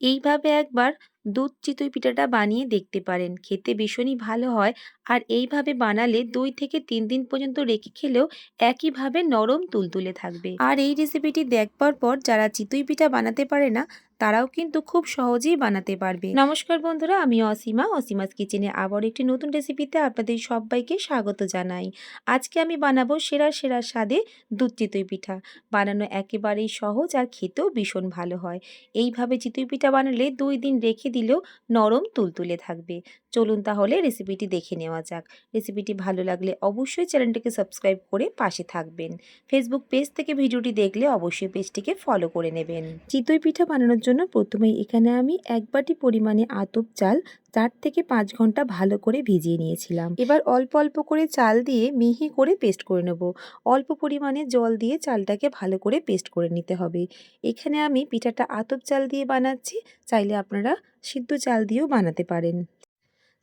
এইভাবে একবার দুধ চিতই পিঠাটা বানিয়ে দেখতে পারেন। খেতে ভীষণই ভালো হয়। আর এইভাবে বানালে দুই থেকে তিন দিন পর্যন্ত রেখে খেলেও একইভাবে নরম তুলতুলে থাকবে। আর এই রেসিপিটি দেখবার পর যারা চিতই পিঠা বানাতে পারে না, তারাও কিন্তু খুব সহজেই বানাতে পারবে। নমস্কার বন্ধুরা, আমি অসীমা। অসীমাস কিচেনে আবার একটি নতুন রেসিপিতে আপনাদের সবাইকে স্বাগত জানাই। আজকে আমি বানাবো সেরা সেরা স্বাদে দুধ চিতই পিঠা। বানানো একেবারেই সহজ আর খেতেও ভীষণ ভালো হয়। এইভাবে চিতই পিঠা বানালে দুই দিন রেখে দিলেও নরম তুলতুলে থাকবে। চলুন তাহলে রেসিপিটি দেখে নেওয়া যাক। রেসিপিটি ভালো লাগলে অবশ্যই চ্যানেলটিকে সাবস্ক্রাইব করে পাশে থাকবেন। ফেসবুক পেজ থেকে ভিডিওটি দেখলে অবশ্যই পেজটিকে ফলো করে নেবেন। চিতই পিঠা বানানোর জন্য প্রথমেই এখানে আমি এক বাটি পরিমাণে আতপ চাল চার থেকে পাঁচ ঘণ্টা ভালো করে ভিজিয়ে নিয়েছিলাম। এবার অল্প অল্প করে চাল দিয়ে মিহি করে পেস্ট করে নেব। অল্প পরিমাণে জল দিয়ে চালটাকে ভালো করে পেস্ট করে নিতে হবে। এখানে আমি পিঠাটা আতপ চাল দিয়ে বানাচ্ছি, চাইলে আপনারা সিদ্ধ চাল দিয়েও বানাতে পারেন।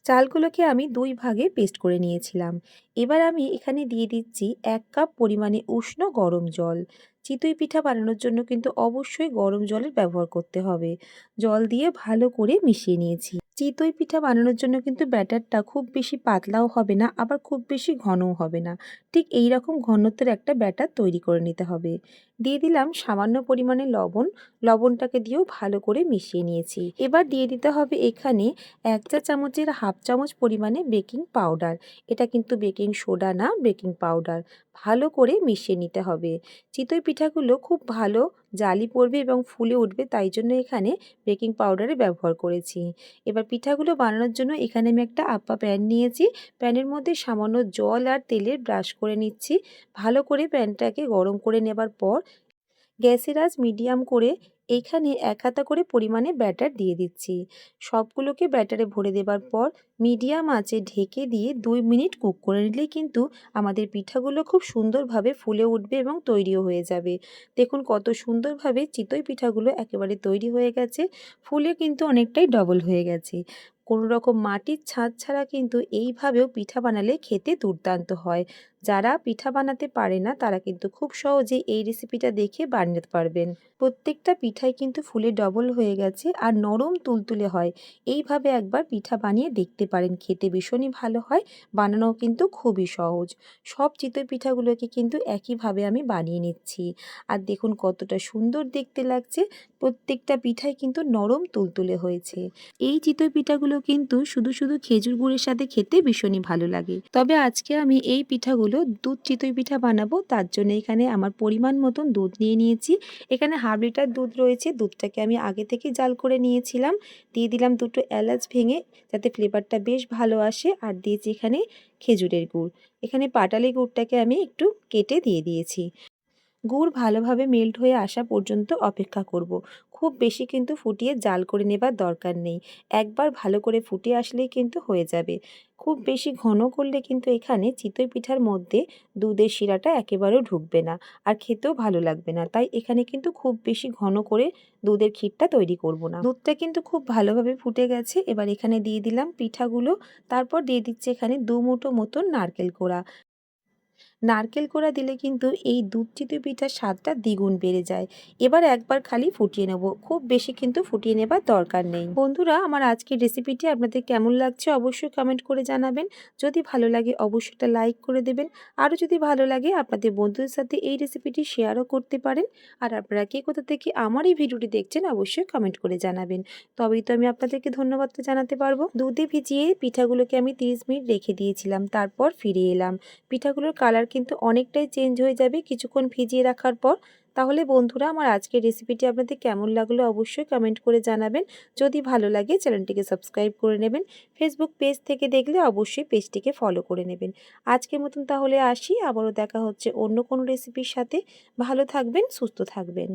চালগুলোকে আমি দুই ভাগে পেস্ট করে নিয়েছিলাম। এবার আমি এখানে দিয়ে দিচ্ছি এক কাপ পরিমাণে উষ্ণ গরম জল। চিতই পিঠা বানানোর জন্য কিন্তু অবশ্যই গরম জলের ব্যবহার করতে হবে। জল দিয়ে ভালো করে মিশিয়ে নিয়েছি। চিতই পিঠা বানানোর জন্য কিন্তু ব্যাটারটা খুব বেশি পাতলাও হবে না, আবার খুব বেশি ঘনও হবে না। ঠিক এই রকম ঘনত্বের একটা ব্যাটার তৈরি করে নিতে হবে। দিয়ে দিলাম সামান্য পরিমাণে লবণ। লবণটাকে দিয়েও ভালো করে মিশিয়ে নিয়েছি। এবার দিয়ে দিতে হবে এখানে এক চা চামচের হাফ চামচ পরিমাণে বেকিং পাউডার। এটা কিন্তু বেকিং সোডা না, বেকিং পাউডার। ভালো করে মিশিয়ে নিতে হবে। চিতই পিঠাগুলো খুব ভালো জালি পড়বে এবং ফুলে উঠবে, তাই জন্য এখানে বেকিং পাউডারে ব্যবহার করেছি। এবার পিঠাগুলো বানানোর জন্য এখানে আমি একটা আপ্পা প্যান নিয়েছি। প্যানের মধ্যে সামান্য জল আর তেলের ব্রাশ করে নিচ্ছি। ভালো করে প্যানটাকে গরম করে নেবার পর গ্যাসের আজ মিডিয়াম করে এইখানে এক হাতা করে পরিমাণে ব্যাটার দিয়ে দিচ্ছি। সবগুলোকে ব্যাটারে ভরে দেবার পর মিডিয়াম আঁচে ঢেকে দিয়ে দুই মিনিট কুক করে নিলেই কিন্তু আমাদের পিঠাগুলো খুব সুন্দরভাবে ফুলে উঠবে এবং তৈরিও হয়ে যাবে। দেখুন কত সুন্দরভাবে চিতই পিঠাগুলো একেবারে তৈরি হয়ে গেছে, ফুলে কিন্তু অনেকটাই ডবল হয়ে গেছে। কোনো রকম মাটির ছাদ ছাড়া কিন্তু এইভাবেও পিঠা বানালে খেতে দুর্দান্ত হয়। যারা পিঠা বানাতে পারে না তারা কিন্তু খুব সহজেই এই রেসিপিটা দেখে বানাতে পারবেন। প্রত্যেকটা পিঠাই কিন্তু ফুলে ডবল হয়ে গেছে আর নরম তুলতুলে হয়। এইভাবে একবার পিঠা বানিয়ে দেখতে পারেন, খেতে ভীষণই ভালো হয়, বানানোও কিন্তু খুবই সহজ। সব চিতই পিঠাগুলোকে কিন্তু একইভাবে আমি বানিয়ে নিচ্ছি। আর দেখুন কতটা সুন্দর দেখতে লাগছে, প্রত্যেকটা পিঠাই কিন্তু নরম তুলতুলে হয়েছে। এই চিতই পিঠাগুলো কিন্তু শুধু শুধু খেজুর গুড়ের সাথে খেতে ভীষণই ভালো লাগে। তবে আজকে আমি এই পিঠাগুলো দুধ চিতই পিঠা বানাবো, তার জন্য এখানে আমার পরিমাণ মতন দুধ নিয়ে নিয়েছি। এখানে হাফ লিটার দুধ রয়েছে, দুধটাকে আমি আগে থেকে জাল করে নিয়েছিলাম। দিয়ে দিলাম দুটো এলাচ ভেঙে যাতে ফ্লেভারটা বেশ ভালো আসে। আর দিয়েছি এখানে খেজুরের গুড়। এখানে পাটালি গুড়টাকে আমি একটু কেটে দিয়ে দিয়েছি। গুড় ভালোভাবে মেল্ট হয়ে আসা পর্যন্ত অপেক্ষা করব। খুব বেশি কিন্তু ফুটিয়ে জাল করে নেবার দরকার নেই। একবার ভালো করে ফুটে আসলেই কিন্তু হয়ে যাবে। খুব বেশি ঘন করলে কিন্তু এখানে চিতই পিঠার মধ্যে দুধের শিরাটা একেবারেও ঢুকবে না আর খেতেও ভালো লাগবে না। তাই এখানে কিন্তু খুব বেশি ঘন করে দুধের ক্ষীরটা তৈরি করব না। দুধটা কিন্তু খুব ভালোভাবে ফুটে গেছে। এবার এখানে দিয়ে দিলাম পিঠাগুলো। তারপর দিয়ে দিচ্ছে এখানে দু মুঠো মতন নারকেল কোড়া। নারকেল কোড়া দিলে কিন্তু এই দুধ পিঠার স্বাদটা দ্বিগুণ বেড়ে যায়। এবার একবার খালি ফুটিয়ে নেব। খুব বেশি কিন্তু ফুটিয়ে নেবার দরকার নেই। বন্ধুরা, আমার আজকের রেসিপিটি আপনাদের কেমন লাগছে অবশ্যই কমেন্ট করে জানাবেন। যদি ভালো লাগে অবশ্যই একটা লাইক করে দেবেন। আরও যদি ভালো লাগে, আপনাদের বন্ধুদের সাথে এই রেসিপিটি শেয়ারও করতে পারেন। আর আপনারা কে কোথা থেকে আমার এই ভিডিওটি দেখছেন অবশ্যই কমেন্ট করে জানাবেন। তবেই তো আমি আপনাদেরকে ধন্যবাদটা জানাতে পারব। দুধে ভিজিয়ে পিঠাগুলোকে আমি তিরিশ মিনিট রেখে দিয়েছিলাম। তারপর ফিরে এলাম। পিঠাগুলোর কালার কিন্তু অনেকটাই চেঞ্জ হয়ে যাবে কিছুক্ষণ ভিজিয়ে রাখার পর। তাহলে বন্ধুরা, আমার আজকের রেসিপিটি আপনাদের কেমন লাগল অবশ্যই কমেন্ট করে জানাবেন। যদি ভালো লাগে চ্যানেলটিকে সাবস্ক্রাইব করে নেবেন। ফেসবুক পেজ থেকে দেখলে অবশ্যই পেজটিকে ফলো করে নেবেন। আজকের মতন তাহলে আসি। আবারও দেখা হচ্ছে অন্য কোনো রেসিপির সাথে। ভালো থাকবেন, সুস্থ থাকবেন।